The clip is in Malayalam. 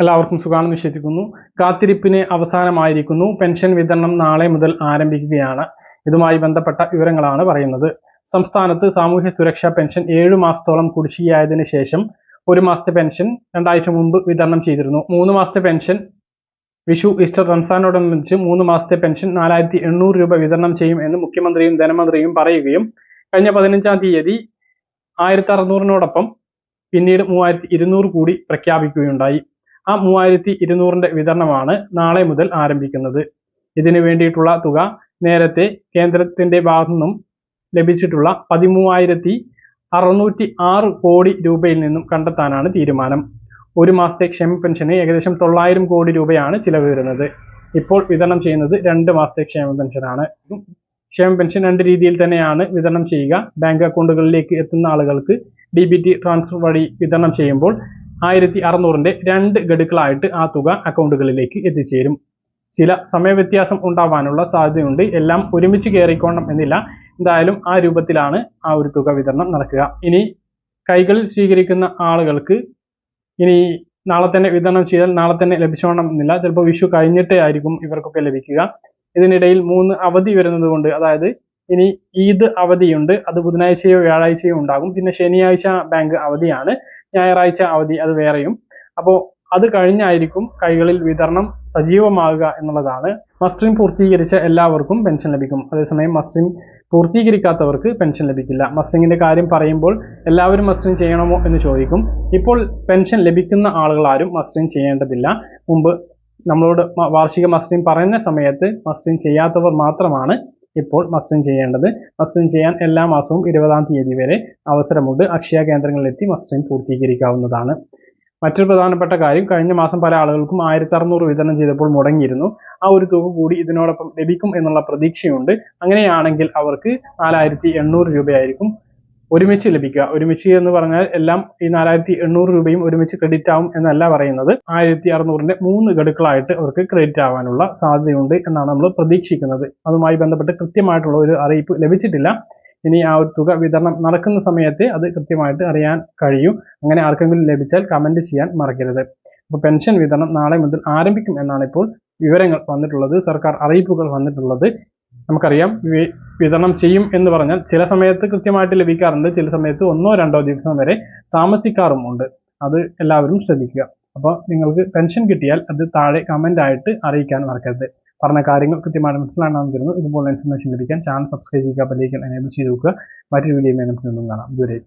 എല്ലാവർക്കും സുഖാണെന്ന് വിശ്വസിക്കുന്നു. കാത്തിരിപ്പിന് അവസാനമായിരിക്കുന്നു. പെൻഷൻ വിതരണം നാളെ മുതൽ ആരംഭിക്കുകയാണ്. ഇതുമായി ബന്ധപ്പെട്ട വിവരങ്ങളാണ് പറയുന്നത്. സംസ്ഥാനത്ത് സാമൂഹ്യ സുരക്ഷാ പെൻഷൻ ഏഴു മാസത്തോളം കുടിശ്ശികയായതിനു ശേഷം ഒരു മാസത്തെ പെൻഷൻ രണ്ടാഴ്ച മുമ്പ് വിതരണം ചെയ്തിരുന്നു. മൂന്ന് മാസത്തെ പെൻഷൻ വിഷു ഈസ്റ്റർ റംസാനോടനുബന്ധിച്ച് മൂന്ന് മാസത്തെ പെൻഷൻ നാലായിരത്തി എണ്ണൂറ് രൂപ വിതരണം ചെയ്യും എന്ന് മുഖ്യമന്ത്രിയും ധനമന്ത്രിയും പറയുകയും കഴിഞ്ഞ പതിനഞ്ചാം തീയതി ആയിരത്തി അറുന്നൂറിനോടൊപ്പം പിന്നീട് മൂവായിരത്തി ഇരുന്നൂറ് കൂടി പ്രഖ്യാപിക്കുകയുണ്ടായി. ആ മൂവായിരത്തി ഇരുന്നൂറിന്റെ വിതരണമാണ് നാളെ മുതൽ ആരംഭിക്കുന്നത്. ഇതിനു വേണ്ടിയിട്ടുള്ള തുക നേരത്തെ കേന്ദ്രത്തിന്റെ ഭാഗത്തു നിന്നും ലഭിച്ചിട്ടുള്ള പതിമൂവായിരത്തി അറുന്നൂറ്റി ആറ് കോടി രൂപയിൽ നിന്നും കണ്ടെത്താനാണ് തീരുമാനം. ഒരു മാസത്തെ ക്ഷേമ പെൻഷന് ഏകദേശം തൊള്ളായിരം കോടി രൂപയാണ് ചിലവ് വരുന്നത്. ഇപ്പോൾ വിതരണം ചെയ്യുന്നത് രണ്ട് മാസത്തെ ക്ഷേമ പെൻഷനാണ്. ക്ഷേമ പെൻഷൻ രണ്ട് രീതിയിൽ തന്നെയാണ് വിതരണം ചെയ്യുക. ബാങ്ക് അക്കൗണ്ടുകളിലേക്ക് എത്തുന്ന ആളുകൾക്ക് ഡി ബി ടി ട്രാൻസ്ഫർ വഴി വിതരണം ചെയ്യുമ്പോൾ ആയിരത്തി അറുന്നൂറിന്റെ രണ്ട് ഗഡുക്കളായിട്ട് ആ തുക അക്കൗണ്ടുകളിലേക്ക് എത്തിച്ചേരും. ചില സമയവ്യത്യാസം ഉണ്ടാവാനുള്ള സാധ്യതയുണ്ട്. എല്ലാം ഒരുമിച്ച് കയറിക്കോണം എന്നില്ല. എന്തായാലും ആ രൂപത്തിലാണ് ആ ഒരു തുക വിതരണം നടക്കുക. ഇനി കൈകളിൽ സ്വീകരിക്കുന്ന ആളുകൾക്ക് ഇനി നാളെ തന്നെ വിതരണം ചെയ്താൽ നാളെ തന്നെ ലഭിച്ചോണം എന്നില്ല. ചിലപ്പോൾ വിഷു കഴിഞ്ഞിട്ടേ ആയിരിക്കും ഇവർക്കൊക്കെ ലഭിക്കുക. ഇതിനിടയിൽ മൂന്ന് അവധി വരുന്നത് കൊണ്ട് അതായത് ഇനി ഈദ് അവധിയുണ്ട് അത് ബുധനാഴ്ചയോ വ്യാഴാഴ്ചയോ ഉണ്ടാകും. പിന്നെ ശനിയാഴ്ച ബാങ്ക് അവധിയാണ്. ഞായറാഴ്ച അവധി അത് വേറെയും. അപ്പോൾ അത് കഴിഞ്ഞായിരിക്കും കൈകളിൽ വിതരണം സജീവമാകുക എന്നുള്ളതാണ്. മസ്റ്ററിംഗ് പൂർത്തീകരിച്ച എല്ലാവർക്കും പെൻഷൻ ലഭിക്കും. അതേസമയം മസ്റ്ററിംഗ് പൂർത്തീകരിക്കാത്തവർക്ക് പെൻഷൻ ലഭിക്കില്ല. മസ്റ്ററിങ്ങിന്റെ കാര്യം പറയുമ്പോൾ എല്ലാവരും മസ്റ്ററിംഗ് ചെയ്യണമോ എന്ന് ചോദിക്കും. ഇപ്പോൾ പെൻഷൻ ലഭിക്കുന്ന ആളുകൾ ആരും മസ്റ്ററിംഗ് ചെയ്യേണ്ടതില്ല. മുമ്പ് നമ്മളോട് വാർഷിക മസ്റ്ററിംഗ് പറയുന്ന സമയത്ത് മസ്റ്ററിംഗ് ചെയ്യാത്തവർ മാത്രമാണ് ഇപ്പോൾ മസ്റ്റും ചെയ്യേണ്ടത്. മസ്റ്റും ചെയ്യാൻ എല്ലാ മാസവും ഇരുപതാം തീയതി വരെ അവസരമുണ്ട്. അക്ഷയ കേന്ദ്രങ്ങളിലെത്തി മസ്റ്റും പൂർത്തീകരിക്കാവുന്നതാണ്. മറ്റൊരു പ്രധാനപ്പെട്ട കാര്യം കഴിഞ്ഞ മാസം പല ആളുകൾക്കും ആയിരത്തി അറുന്നൂറ് വിതരണം ചെയ്തപ്പോൾ മുടങ്ങിയിരുന്നു. ആ ഒരു തുക കൂടി ഇതിനോടൊപ്പം ലഭിക്കും എന്നുള്ള പ്രതീക്ഷയുണ്ട്. അങ്ങനെയാണെങ്കിൽ അവർക്ക് നാലായിരത്തി എണ്ണൂറ് രൂപയായിരിക്കും ഒരുമിച്ച് ലഭിക്കുക. ഒരുമിച്ച് എന്ന് പറഞ്ഞാൽ എല്ലാം ഈ നാലായിരത്തി എണ്ണൂറ് രൂപയും ഒരുമിച്ച് ക്രെഡിറ്റ് ആവും എന്നല്ല പറയുന്നത്. ആയിരത്തി അറുന്നൂറിന്റെ മൂന്ന് ഗഡുക്കളായിട്ട് അവർക്ക് ക്രെഡിറ്റ് ആവാനുള്ള സാധ്യതയുണ്ട് എന്നാണ് നമ്മൾ പ്രതീക്ഷിക്കുന്നത്. അതുമായി ബന്ധപ്പെട്ട് കൃത്യമായിട്ടുള്ള ഒരു അറിയിപ്പ് ലഭിച്ചിട്ടില്ല. ഇനി ആ ഒരു തുക വിതരണം നടക്കുന്ന സമയത്ത് അത് കൃത്യമായിട്ട് അറിയാൻ കഴിയും. അങ്ങനെ ആർക്കെങ്കിലും ലഭിച്ചാൽ കമന്റ് ചെയ്യാൻ മറക്കരുത്. അപ്പോൾ പെൻഷൻ വിതരണം നാളെ മുതൽ ആരംഭിക്കും എന്നാണ് ഇപ്പോൾ വിവരങ്ങൾ വന്നിട്ടുള്ളത്. സർക്കാർ അറിയിപ്പുകൾ വന്നിട്ടുള്ളത്. നമുക്കറിയാം. വിതരണം ചെയ്യും എന്ന് പറഞ്ഞാൽ ചില സമയത്ത് കൃത്യമായിട്ട് ലഭിക്കാറുണ്ട്. ചില സമയത്ത് ഒന്നോ രണ്ടോ ദിവസം വരെ താമസിക്കാറുമുണ്ട് അത് എല്ലാവരും ശ്രദ്ധിക്കുക. അപ്പോൾ നിങ്ങൾക്ക് പെൻഷൻ കിട്ടിയാൽ അത് താഴെ കമന്റ് ആയിട്ട് അറിയിക്കാൻ മറക്കരുത്. പറഞ്ഞ കാര്യങ്ങൾ കൃത്യമായിട്ട് മനസ്സിലാണെന്ന് തരുന്നു ഇതുപോലെ ഇൻഫർമേഷൻ ലഭിക്കാൻ ചാനൽ സബ്സ്ക്രൈബ് ചെയ്യുക ബെല്ലൈക്കൻ എനേബിൾ ചെയ്ത് നോക്കുക മറ്റൊരു വീഡിയോ നമുക്ക് കാണാം. ഇതുവരെ